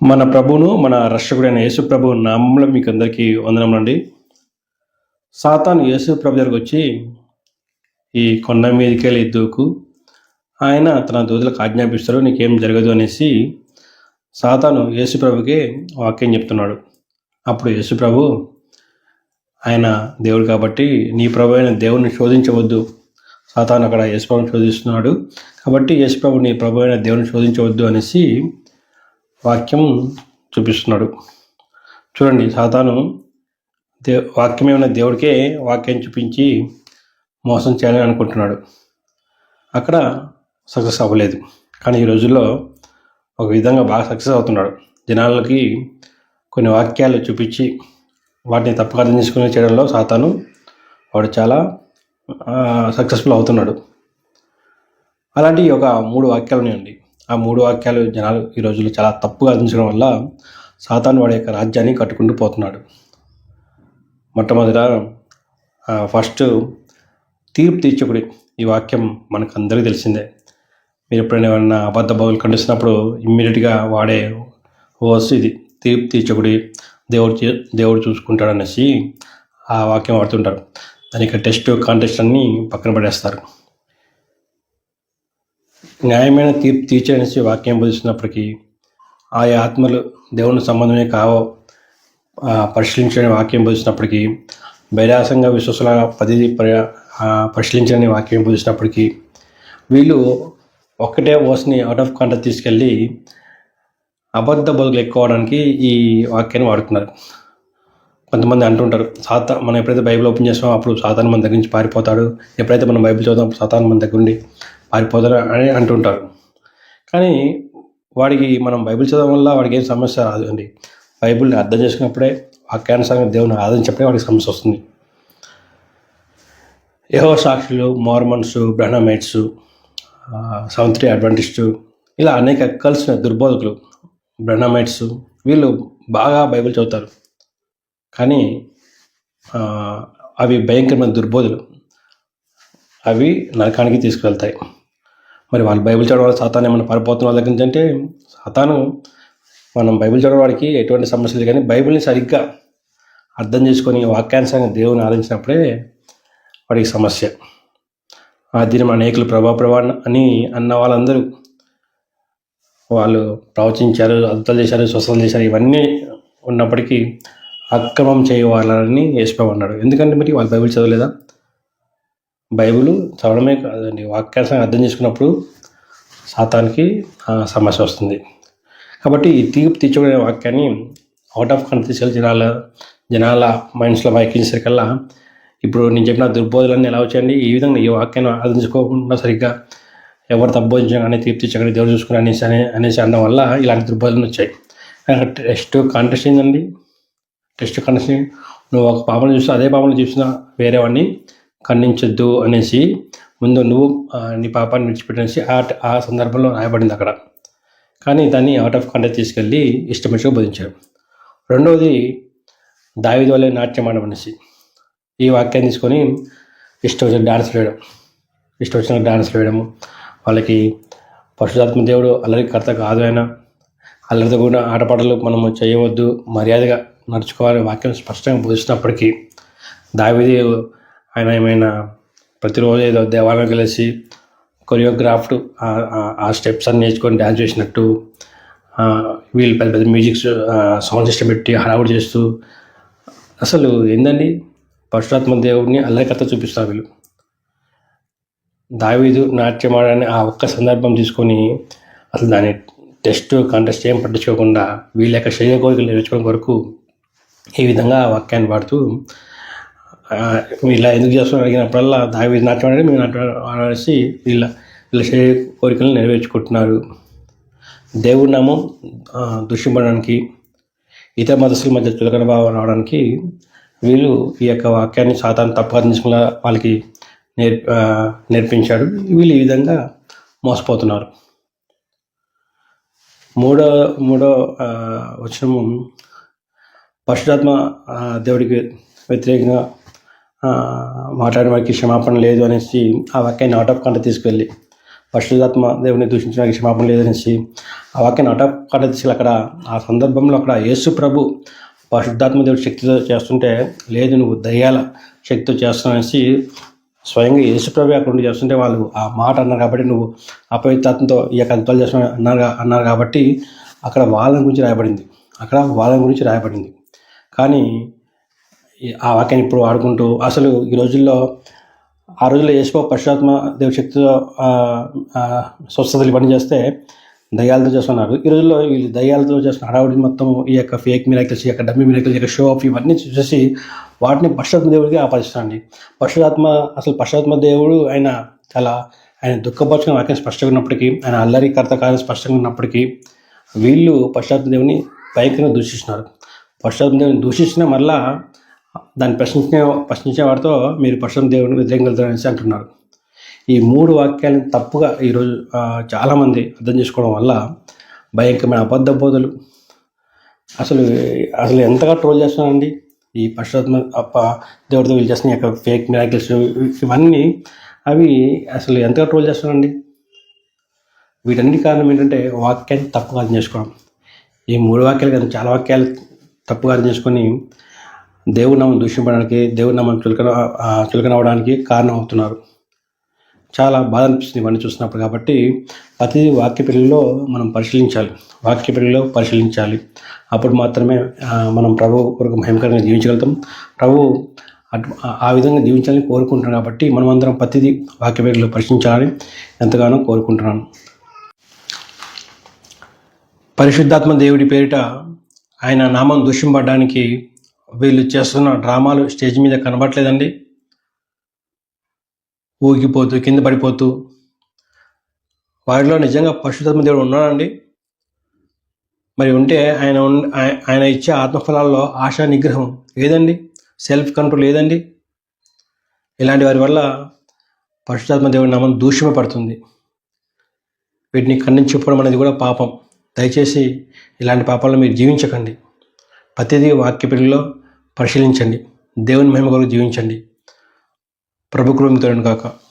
మన ప్రభువును మన రక్షకుడైన యేసు ప్రభు నామంలో మీకు అందరికీ వందనములండి. సాతాను యేసు ప్రభు దగ్గరకు వచ్చి ఈ కొండ మీదకి వెళ్ళి దూకు ఆయన తన దూతలకు ఆజ్ఞాపిస్తారు నీకేం జరగదు అనేసి సాతాను యేసు ప్రభుకి వాక్యం చెప్తున్నాడు. అప్పుడు యేసు ప్రభు ఆయన దేవుడు కాబట్టి నీ ప్రభు అయిన దేవుడిని శోధించవద్దు. సాతాను అక్కడ యేసు ప్రభుని శోధిస్తున్నాడు. కాబట్టి యేసు ప్రభు నీ ప్రభు అయిన దేవుని శోధించవద్దు అనేసి వాక్యం చూపిస్తున్నాడు. చూడండి సాతాను దే వాక్యమే ఉన్న దేవుడికే వాక్యం చూపించి మోసం చేయాలని అనుకుంటున్నాడు. అక్కడ సక్సెస్ అవ్వలేదు. కానీ ఈ రోజుల్లో ఒక విధంగా బాగా సక్సెస్ అవుతున్నాడు. జనాలకి కొన్ని వాక్యాలు చూపించి వాటిని తప్పుగా అర్థం చేసుకుని చేయడంలో సాతాను వాడు చాలా సక్సెస్ఫుల్ అవుతున్నాడు. అలాంటి ఒక మూడు వాక్యాలు ఉన్నాయండి. ఆ మూడు వాక్యాలు జనాలు ఈ రోజుల్లో చాలా తప్పుగా అందించడం వల్ల సాతాను వాడి యొక్క రాజ్యాన్ని కట్టుకుంటూ పోతున్నాడు. మొట్టమొదట ఫస్ట్ తీర్పు తీర్చకుడి ఈ వాక్యం మనకు అందరికీ తెలిసిందే. మీరు ఎప్పుడైనా ఏమన్నా అబద్ధ బౌలు ఖండిస్తున్నప్పుడు ఇమ్మీడియట్గా వాడే వర్స్ ఇది. తీర్పు తీర్చకుడి దేవుడు చే- దేవుడు చూసుకుంటాడు అనేసి ఆ వాక్యం వాడుతుంటారు. దానికి టెస్ట్ కాంటెస్ట్ అన్నీ పక్కన పడేస్తారు. న్యాయమైన తీర్పు తీర్చనేసి వాక్యం బోధిస్తున్నప్పటికీ ఆయా ఆత్మలు దేవుని సంబంధమే కావో పరిశీలించని వాక్యం బోధిస్తున్నప్పటికీ బైరాసంగా విశ్వసుల పది పరిశీలించని వాక్యం బోధిస్తున్నప్పటికీ వీళ్ళు ఒక్కటే ఓస్ని అవుట్ ఆఫ్ కాంటాక్ట్ తీసుకెళ్ళి అబద్ధ బదులు ఎక్కువడానికి ఈ వాక్యాన్ని వాడుతున్నారు. కొంతమంది అంటుంటారు సాతా మనం ఎప్పుడైతే బైబిల్ ఓపెన్ చేస్తామో అప్పుడు సాతాను మన దగ్గర నుంచి పారిపోతాడు. ఎప్పుడైతే మనం బైబిల్ చదువుతాం అప్పుడు సాతాను మన దగ్గర నుండి పారిపోతాడు అని అంటుంటారు. కానీ వాడికి మనం బైబిల్ చదవడం వల్ల వాడికి ఏం సమస్య రాదు అండి. బైబిల్ని అర్థం చేసుకున్నప్పుడే వాక్యానుసారంగా దేవుని ఆదరించినప్పుడే వాడికి సమస్య వస్తుంది. యహో సాక్షులు మార్మన్స్ బ్రహ్మమైట్స్ సౌంత్రి అడ్వెంటిస్టు ఇలా అనేక కలిసిన దుర్బోధకులు బ్రహ్మమైట్స్ వీళ్ళు బాగా బైబిల్ చదువుతారు. కానీ అవి భయంకరమైన దుర్బోధులు. అవి నరకానికి తీసుకువెళ్తాయి. మరి వాళ్ళు బైబిల్ చదవడం వల్ల సాతాను ఏమైనా పడిపోతున్న వాళ్ళ దగ్గర అంటే సాతాను మనం బైబిల్ చదవడం వాడికి ఎటువంటి సమస్య కానీ బైబిల్ని సరిగ్గా అర్థం చేసుకొని వాక్యానుసారంగా దేవుని ఆలోచించినప్పుడే వాడికి సమస్య. ఆ దినం అనేకులు ప్రభా ప్రభా అని అన్న వాళ్ళందరూ వాళ్ళు ప్రవచించారు అద్భుతాలు చేశారు స్వస్థలు చేశారు ఇవన్నీ ఉన్నప్పటికీ అక్రమం చేయవాలని యేసుప్రభు అన్నాడు. ఎందుకంటే మరి వాళ్ళు బైబిల్ చదవలేదా? బైబిల్ చదవడమే కాదండి వాక్యాన్ని అర్థం చేసుకున్నప్పుడు సాతానికి సమస్య వస్తుంది. కాబట్టి ఈ తీర్పు తీర్చుకునే వాక్యాన్ని అవుట్ ఆఫ్ కంట్రీస్ జనాల జనాల మైండ్స్లో వాక్యించేసరికల్లా ఇప్పుడు నేను చెప్పిన దుర్బోధులన్నీ ఎలా వచ్చాయండి? ఈ విధంగా ఈ వాక్యాన్ని అర్థం చేసుకోకుండా సరిగ్గా ఎవరు తబ్బోధించగానే తీర్పు తీర్చగానే దేవుడు చూసుకుని అనేసి అనే అనేసి అనడం వల్ల ఇలాంటి దుర్బోధనలు వచ్చాయి. టెస్ట్ కాంటెస్ట్ ఏంటండి టెస్ట్ కాంటెస్ట్ నువ్వు ఒక పాపను చూస్తే అదే పాపను చూసిన వేరే వాడిని ఖండించొద్దు అనేసి ముందు నువ్వు నీ పాపాన్ని విడిచిపెట్టనేసి ఆ ఆ సందర్భంలో రాయబడింది అక్కడ. కానీ దాన్ని అవుట్ ఆఫ్ కాంటాక్ట్ తీసుకెళ్ళి ఇష్టమిచ్చిగా బోధించారు రెండవది దావిది వల్లే నాట్యం ఆడడం అనేసి. ఈ వాక్యాన్ని తీసుకొని ఇష్టం వచ్చిన డాన్స్ వేయడం ఇష్టం వచ్చిన డాన్స్ వేయడము వాళ్ళకి పశుధాత్మ దేవుడు అల్లరి కర్త కాదు ఆయన అల్లరితో కూడా ఆటపాటలు మనము చేయవద్దు మర్యాదగా నడుచుకోవాలి వాక్యం స్పష్టంగా బోధిస్తున్నప్పటికీ దావిది ఆయన ఏమైనా ప్రతిరోజు ఏదో దేవాలయం కలిసి కొరియోగ్రాఫ్డ్ ఆ స్టెప్స్ అన్ని నేర్చుకొని డ్యాన్స్ చేసినట్టు వీళ్ళు పెద్ద పెద్ద మ్యూజిక్ సౌండ్ సిస్టమ్ పెట్టి హడావుడి చేస్తూ అసలు ఏందండి? పరశురాత్మ దేవుడిని అల్లరికర్త చూపిస్తారు వీళ్ళు. దావీదు నాట్యం ఆడని ఆ ఒక్క సందర్భం తీసుకొని అసలు దాని టెస్ట్ కాంటెస్ట్ ఏం పట్టించుకోకుండా వీళ్ళ యొక్క శరీర కోరికలు నేర్చుకోవడం కొరకు ఈ విధంగా ఆ వాక్యాన్ని పాడుతూ ఇలా ఎందుకు చేస్తున్నారు అడిగినప్పుడల్లా దావి నాట్యం ఆడి మేము నాట్యం ఆడేసి వీళ్ళ వీళ్ళ శరీర కోరికలను నెరవేర్చుకుంటున్నారు. దేవుడి నామం ఆ, దూషింపడానికి ఇతర మతస్థుల మధ్య చులకన భావం రావడానికి వీళ్ళు ఈ యొక్క వాక్యాన్ని సాధారణ తప్పుగా తీసుకున్న వాళ్ళకి నేర్ నేర్పించాడు. వీళ్ళు ఈ విధంగా మోసపోతున్నారు. మూడో మూడో ఆ, వచనము పరశురాత్మ దేవుడికి వ్యతిరేకంగా మాట్లాడిన వారికి క్షమాపణ లేదు అనేసి ఆ వాక్యాన్ని అవుట్ ఆఫ్ కంట తీసుకెళ్ళి పరిశుద్ధాత్మ దేవుని దూషించడానికి క్షమాపణ లేదనేసి ఆ వాక్యాన్ని అటపట తీసుకెళ్ళి అక్కడ ఆ సందర్భంలో అక్కడ యేసు ప్రభు పరిశుద్ధాత్మ దేవుడి శక్తితో చేస్తుంటే లేదు నువ్వు దయ్యాల శక్తితో చేస్తున్నావు స్వయంగా యేసుప్రభు అక్కడ ఉండి చేస్తుంటే వాళ్ళు ఆ మాట అన్నారు కాబట్టి నువ్వు అపవిత్రాత్మతో ఈ యొక్క అద్భుతాలు చేస్తున్నా అన్నారు అన్నారు కాబట్టి అక్కడ వాళ్ళ గురించి రాయబడింది. అక్కడ వాళ్ళ గురించి రాయబడింది. కానీ ఆ వాక్యాన్ని ఇప్పుడు వాడుకుంటూ అసలు ఈ రోజుల్లో ఆ రోజుల్లో యేసుప్రభు పశ్చాత్మ దేవుడి శక్తితో స్వస్థతలు పని చేస్తే దయ్యాలతో చేస్తున్నారు. ఈ రోజుల్లో వీళ్ళు దయ్యాలతో చేస్తున్న హడావుడి మొత్తం ఈ యొక్క ఫేక్ మిరాకిల్స్ ఈ యొక్క డమ్మీ మిరాకిల్స్ ఈ యొక్క షో ఆఫ్ ఇవన్నీ చూసేసి వాటిని పరశురాత్మ దేవుడికి ఆపాదిస్తానండి పరశురాత్మ అసలు పశ్చాత్మ దేవుడు ఆయన చాలా ఆయన దుఃఖపరచుకున్న వాక్యం స్పష్టంగా ఉన్నప్పటికీ ఆయన అల్లరి కర్త స్పష్టంగా ఉన్నప్పటికీ వీళ్ళు పరశురాత్మ దేవుని భయంకరంగా దూషిస్తున్నారు. పరశురాత్మ దేవుని దూషించిన మళ్ళా దాన్ని ప్రశ్నించే ప్రశ్నించే వారితో మీరు పశ్చాత్మ దేవుని వ్యతిరేకంగా అంటున్నారు. ఈ మూడు వాక్యాలను తప్పుగా ఈరోజు చాలామంది అర్థం చేసుకోవడం వల్ల భయంకరమైన అబద్ధ బోధలు. అసలు అసలు ఎంతగా ట్రోల్ చేస్తున్నారండి? ఈ పరశురాత్మ అప్ప దేవుడితో వీళ్ళు చేసిన యొక్క ఫేక్ మిరాకిల్స్ ఇవన్నీ అవి అసలు ఎంతగా ట్రోల్ చేస్తున్నారండి? వీటన్నిటి కారణం ఏంటంటే వాక్యాన్ని తప్పుగా అర్థం చేసుకోవడం. ఈ మూడు వాక్యాలు కానీ చాలా వాక్యాలు తప్పుగా అర్థం చేసుకొని దేవుడి నామం దూషింపడానికి దేవుడి నామం చులకన చులకనవడానికి కారణం అవుతున్నారు చాలా బాధ అనిపిస్తుంది ఇవన్నీ చూసినప్పుడు కాబట్టి ప్రతి వాక్య పిల్లల్లో మనం పరిశీలించాలి. వాక్య పిల్లల్లో పరిశీలించాలి. అప్పుడు మాత్రమే మనం ప్రభు కొరకు భయంకరంగా జీవించగలుగుతాం. ప్రభు అటు ఆ- విధంగా జీవించాలని కోరుకుంటున్నాం కాబట్టి మనమందరం ప్రతిదీ వాక్య పిల్లలు పరిశీలించాలని ఎంతగానో కోరుకుంటున్నాను పరిశుద్ధాత్మ దేవుడి పేరిట ఆయన నామం దూషింపడడానికి వీళ్ళు చేస్తున్న డ్రామాలు స్టేజ్ మీద కనబడట్లేదండి. ఊగిపోతూ కింద పడిపోతూ. వారిలో నిజంగా పరిశుద్ధాత్మ దేవుడు ఉన్నాడండి. మరి ఉంటే ఆయన ఉన్- ఆయన ఇచ్చే ఆత్మఫలాల్లో ఆశా నిగ్రహం లేదండి సెల్ఫ్ కంట్రోల్ లేదండి ఇలాంటి వారి వల్ల పరిశుద్ధాత్మ దేవుడి నామం పడుతుంది. వీటిని ఖండించుకోవడం అనేది కూడా పాపం. దయచేసి ఇలాంటి పాపాలను మీరు జీవించకండి. ప్రతిదీ వాక్య పిల్లల్లో పరిశీలించండి. దేవుని మహిమ కొరకు జీవించండి. ప్రభు కృమితో కాక